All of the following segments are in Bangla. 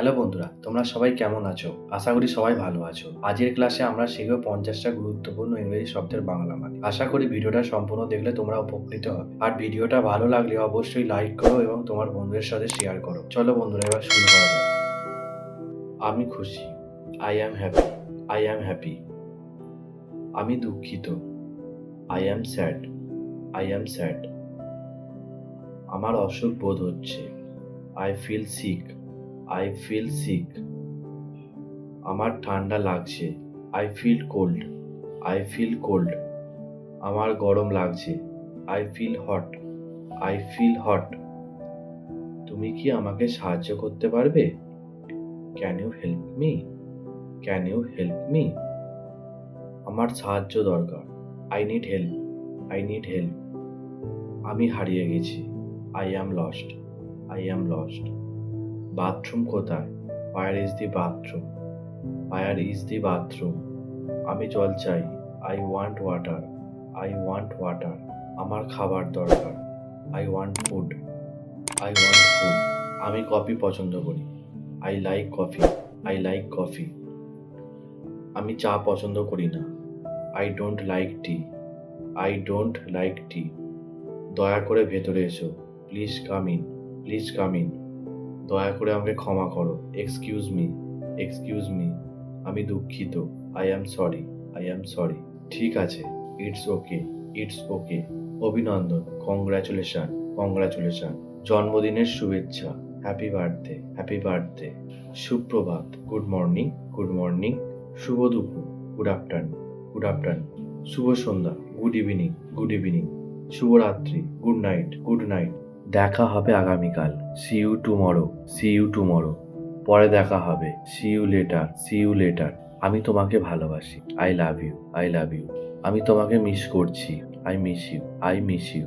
হ্যালো বন্ধুরা, তোমরা সবাই কেমন আছো? আশা করি সবাই ভালো আছো। আজকের ক্লাসে আমরা শিখব পঞ্চাশটা গুরুত্বপূর্ণ ইংরেজি শব্দের বাংলা মানে। আশা করি ভিডিওটা সম্পূর্ণ দেখলে তোমরা উপকৃত হবে। আর ভিডিওটা ভালো লাগলে অবশ্যই লাইক করো এবং তোমার বন্ধুদের সাথে শেয়ার করো। চলো বন্ধুরা, এবার শুরু করা যাক। আমি খুশি। I am happy I am happy আমি দুঃখিত। I am sad I am sad আমার অসুখ বোধ হচ্ছে। I feel sick I feel sick আমার ঠান্ডা লাগছে। I feel cold I feel cold আমার গরম লাগছে। I feel hot I feel hot তুমি কি আমাকে সাহায্য করতে পারবে? Can you help me can you help me আমার সাহায্য দরকার। I need help I need help আমি হারিয়ে গেছি। I am lost I am lost bathroom কোথায়? Where is the bathroom where is the bathroom আমি জল চাই। I want water I want water আমার খাবার দরকার। I want food I want food আমি কফি পছন্দ করি। I like coffee I like coffee আমি চা পছন্দ করি না। I don't like tea I don't like tea দয়া করে ভেতরে এসো। Please come in please come in দয়া করে আমাকে ক্ষমা করো। এক্সকিউজ মি এক্সকিউজ মি আমি দুঃখিত। I am sorry I am sorry ঠিক আছে ইটস ওকে ইটস ওকে অভিনন্দন কংগ্রাচুলেশন কংগ্রাচুলেশন জন্মদিনের শুভেচ্ছা হ্যাপি বার্থডে হ্যাপি বার্থডে সুপ্রভাত গুড মর্নিং গুড মর্নিং শুভ দুপুর গুড আফটারনুন গুড আফটারনুন শুভ সন্ধ্যা গুড ইভিনিং গুড ইভিনিং শুভরাত্রি গুড নাইট গুড নাইট দেখা হবে আগামীকাল। See you tomorrow see you tomorrow পরে দেখা হবে। See you later see you later আমি তোমাকে ভালোবাসি। I love you I love you আমি তোমাকে মিস করছি। I miss you I miss you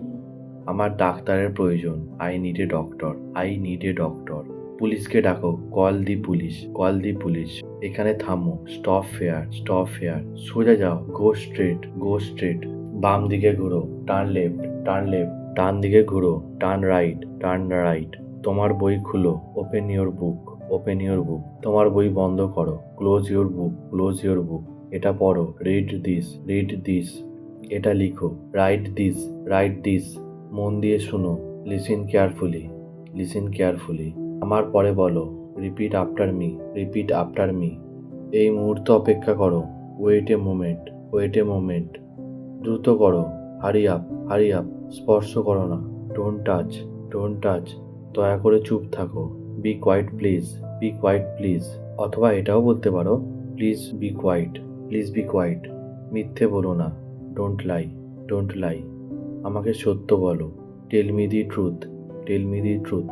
আমার ডাক্তারের প্রয়োজন। I need a doctor I need a doctor পুলিশকে ডাকো। Call the police call the police এখানে থামো। স্টপ ফেয়ার স্টপ ফেয়ার সোজা যাও। গো স্ট্রেট গো স্ট্রেট বাম দিকে ঘুরো। টার্ন লেফট টার্ন লেফট ডান দিকে ঘুরো টার্ন রাইট টার্ন রাইট তোমার বই খুলো open your book open your book তোমার বই বন্ধ করো close your book close your book এটা পড়ো রিড দিস রিড দিস এটা লিখো রাইট দিস রাইট দিস মন দিয়ে শুনো লিসেন কেয়ারফুলি লিসেন কেয়ারফুলি আমার পরে বলো repeat after me repeat after me এই মুহূর্ত অপেক্ষা করো wait a moment wait a moment দ্রুত করো হারি আপ হারি আপ স্পর্শ করো না। ডোন্ট টাচ ডোন্ট টাচ দয়া করে চুপ থাকো। Be quiet please be quiet please অথবা এটাও বলতে পারো please be quiet please be quiet মিথ্যে বলো না। ডোন্ট লাই ডোন্ট লাই আমাকে সত্য বলো। Tell me the truth tell me the truth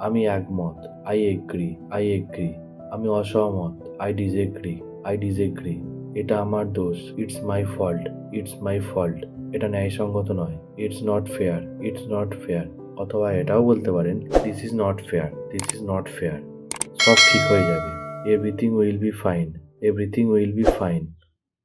আমি একমত। আই এগ্রি আই এগ্রি আমি অসহমত। আই ডিজেগ্রি আই ডিজেগ্রি এটা আমার দোষ। It's my fault it's my fault এটা ন্যায়সঙ্গত নয়। It's not fair it's not fair অথবা এটাও বলতে পারেন this is not fair this is not fair সব ঠিক হয়ে যাবে। Everything will be fine everything will be fine